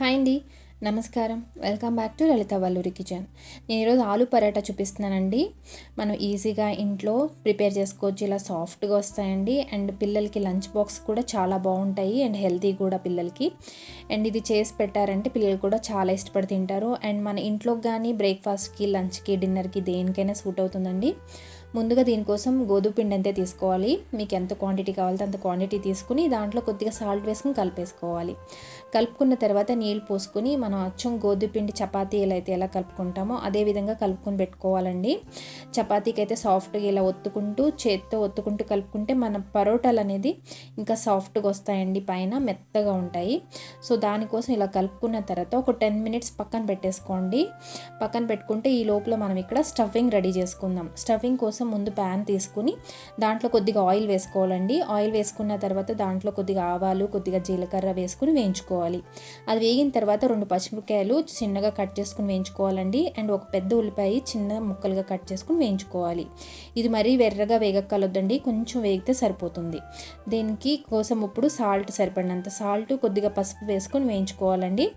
Hi అండి. నమస్కారం. Welcome back to Lalitha Valluri kitchen. నేను ఈరోజు ఆలు పరాటా చూపిస్తున్నానండి. మనం ఈజీగా ఇంట్లో ప్రిపేర్ చేసుకోవచ్చు. ఇలా సాఫ్ట్గా వస్తాయండి. అండ్ పిల్లలకి లంచ్ బాక్స్ కూడా చాలా బాగుంటాయి. అండ్ హెల్తీ కూడా పిల్లలకి. అండ్ ఇది చేసి పెట్టారంటే పిల్లలు కూడా చాలా ఇష్టపడి తింటారు. అండ్ మన ఇంట్లోకి కానీ బ్రేక్ఫాస్ట్కి లంచ్కి డిన్నర్కి దేనికైనా సూట్ అవుతుందండి. ముందుగా దీనికోసం గోధుమ పిండి అంతే తీసుకోవాలి. మీకు ఎంత క్వాంటిటీ కావాలంటే అంత క్వాంటిటీ తీసుకుని దాంట్లో కొద్దిగా సాల్ట్ వేసుకుని కలిపేసుకోవాలి. కలుపుకున్న తర్వాత నీళ్ళు పోసుకొని మనం అచ్చం గోధుమ పిండి చపాతీలు అయితే ఎలా కలుపుకుంటామో అదే విధంగా కలుపుకొని పెట్టుకోవాలండి. చపాతీకి అయితే సాఫ్ట్గా ఇలా ఒత్తుకుంటూ చేత్తో ఒత్తుకుంటూ కలుపుకుంటే మన పరోటాలు అనేది ఇంకా సాఫ్ట్గా వస్తాయండి పైన మెత్తగా ఉంటాయి. సో దానికోసం ఇలా కలుపుకున్న తర్వాత ఒక టెన్ మినిట్స్ పక్కన పెట్టేసుకోండి. పక్కన పెట్టుకుంటే ఈ లోపల మనం ఇక్కడ స్టఫింగ్ రెడీ చేసుకుందాం. స్టఫింగ్ కోసం కోసం ముందు ప్యాన్ తీసుకుని దాంట్లో కొద్దిగా ఆయిల్ వేసుకోవాలండి. ఆయిల్ వేసుకున్న తర్వాత దాంట్లో కొద్దిగా ఆవాలు కొద్దిగా జీలకర్ర వేసుకుని వేయించుకోవాలి. అది వేగిన తర్వాత రెండు పచ్చిమిరపకాయలు చిన్నగా కట్ చేసుకుని వేయించుకోవాలండి. అండ్ ఒక పెద్ద ఉల్లిపాయ చిన్న ముక్కలుగా కట్ చేసుకుని వేయించుకోవాలి. ఇది మరీ వెర్రగా వేగక్కలొద్దండి కొంచెం వేగితే సరిపోతుంది. దీనికి కోసం ఇప్పుడు సాల్ట్ సరిపడినంత సాల్ట్ కొద్దిగా పసుపు వేసుకొని వేయించుకోవాలండి.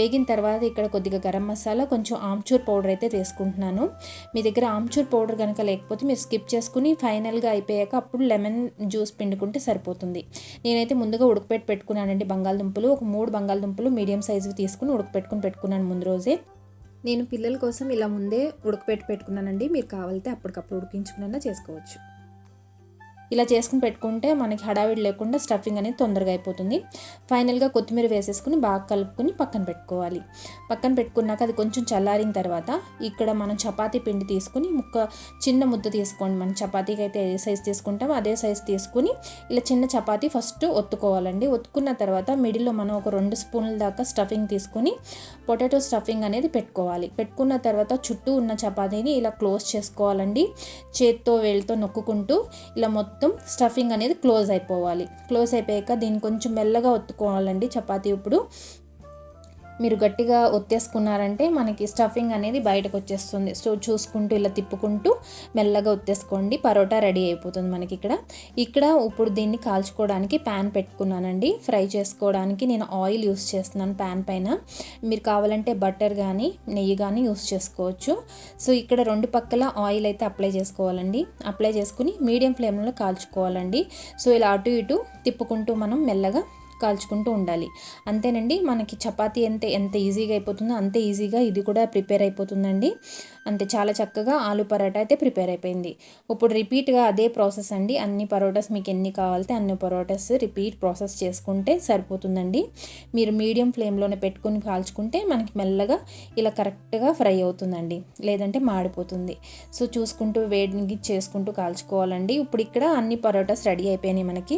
వేగిన తర్వాత ఇక్కడ కొద్దిగా గరం మసాలా కొంచెం ఆమ్చూర్ పౌడర్ అయితే వేసుకుంటున్నాను. మీ దగ్గర ఆమ్చూర్ పౌడర్ కనుక లేకపోతే మీరు స్కిప్ చేసుకుని ఫైనల్గా అయిపోయాక అప్పుడు లెమన్ జ్యూస్ పిండుకుంటే సరిపోతుంది. నేనైతే ముందుగా ఉడకపెట్టి పెట్టుకున్నానండి బంగాళదుంపలు. ఒక మూడు బంగాళదుంపలు మీడియం సైజు తీసుకుని ఉడకపెట్టుకుని పెట్టుకున్నాను ముందు రోజే. నేను పిల్లల కోసం ఇలా ముందే ఉడకపెట్టి పెట్టుకున్నానండి. మీరు కావాలంటే అప్పటికప్పుడు ఉడికించుకున్నా చేసుకోవచ్చు. ఇలా చేసుకుని పెట్టుకుంటే మనకి హడావిడి లేకుండా స్టఫింగ్ అనేది తొందరగా అయిపోతుంది. ఫైనల్గా కొత్తిమీర వేసేసుకుని బాగా కలుపుకొని పక్కన పెట్టుకోవాలి. పక్కన పెట్టుకున్నాక అది కొంచెం చల్లారిన తర్వాత ఇక్కడ మనం చపాతీ పిండి తీసుకుని ముక్క చిన్న ముద్ద తీసుకోండి. మనం చపాతీకి అయితే ఏ సైజ్ తీసుకుంటామో అదే సైజ్ తీసుకుని ఇలా చిన్న చపాతీ ఫస్ట్ ఒత్తుకోవాలండి. ఒత్తుకున్న తర్వాత మిడిల్లో మనం ఒక రెండు స్పూన్ల దాకా స్టఫింగ్ తీసుకుని పొటాటో స్టఫింగ్ అనేది పెట్టుకోవాలి. పెట్టుకున్న తర్వాత చుట్టూ ఉన్న చపాతీని ఇలా క్లోజ్ చేసుకోవాలండి. చేత్తో వేళ్ళతో నొక్కుకుంటూ ఇలా మొత్తం మొత్తం స్టఫింగ్ అనేది క్లోజ్ అయిపోవాలి. క్లోజ్ అయిపోయాక దీన్ని కొంచెం మెల్లగా ఒత్తుకోవాలండి. చపాతీ ఇప్పుడు మీరు గట్టిగా ఒత్తేసుకున్నారంటే మనకి స్టఫింగ్ అనేది బయటకు వచ్చేస్తుంది. సో చూసుకుంటూ ఇలా తిప్పుకుంటూ మెల్లగా ఒత్తేసుకోండి. పరోటా రెడీ అయిపోతుంది మనకి ఇక్కడ. ఇక్కడ ఇప్పుడు దీన్ని కాల్చుకోవడానికి ప్యాన్ పెట్టుకున్నానండి. ఫ్రై చేసుకోవడానికి నేను ఆయిల్ యూస్ చేస్తున్నాను ప్యాన్ పైన. మీరు కావాలంటే బటర్ కానీ నెయ్యి కానీ యూస్ చేసుకోవచ్చు. సో ఇక్కడ రెండు పక్కల ఆయిల్ అయితే అప్లై చేసుకోవాలండి. అప్లై చేసుకుని మీడియం ఫ్లేమ్లో కాల్చుకోవాలండి. సో ఇలా అటు ఇటు తిప్పుకుంటూ మనం మెల్లగా కాల్చుకుంటూ ఉండాలి. అంతేనండి మనకి చపాతీ ఎంత ఎంత ఈజీగా అయిపోతుందో అంతే ఈజీగా ఇది కూడా ప్రిపేర్ అయిపోతుందండి. అంతే చాలా చక్కగా ఆలు పరోటా అయితే ప్రిపేర్ అయిపోయింది. ఇప్పుడు రిపీట్గా అదే ప్రాసెస్ అండి. అన్ని పరోటాస్ మీకు ఎన్ని కావాలితే అన్ని పరోటాస్ రిపీట్ ప్రాసెస్ చేసుకుంటే సరిపోతుందండి. మీరు మీడియం ఫ్లేమ్లోనే పెట్టుకుని కాల్చుకుంటే మనకి మెల్లగా ఇలా కరెక్ట్గా ఫ్రై అవుతుందండి. లేదంటే మాడిపోతుంది. సో చూసుకుంటూ వేడికి చేసుకుంటూ కాల్చుకోవాలండి. ఇప్పుడు ఇక్కడ అన్ని పరోటాస్ రెడీ అయిపోయినాయి మనకి.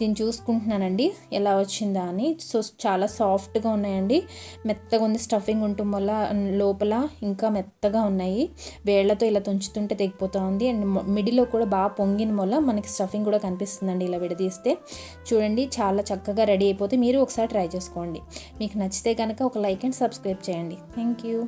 దీన్ని చూసుకుంటున్నానండి. ఎలా వచ్చిందా అని. సో చాలా సాఫ్ట్గా ఉన్నాయండి. మెత్తగా ఉంది. స్టఫింగ్ ఉండటం వల్ల లోపల ఇంకా మెత్తగా ఉన్నాయి. వేళ్ళతో ఇలా తుంచుతుంటే తెగిపోతూ ఉంది. అండ్ మిడిలో కూడా బాగా పొంగిన వల్ల మనకి స్టఫింగ్ కూడా కనిపిస్తుందండి ఇలా విడదీస్తే. చూడండి చాలా చక్కగా రెడీ అయిపోతే మీరు ఒకసారి ట్రై చేసుకోండి. మీకు నచ్చితే కనుక ఒక లైక్ అండ్ సబ్స్క్రైబ్ చేయండి. Thank you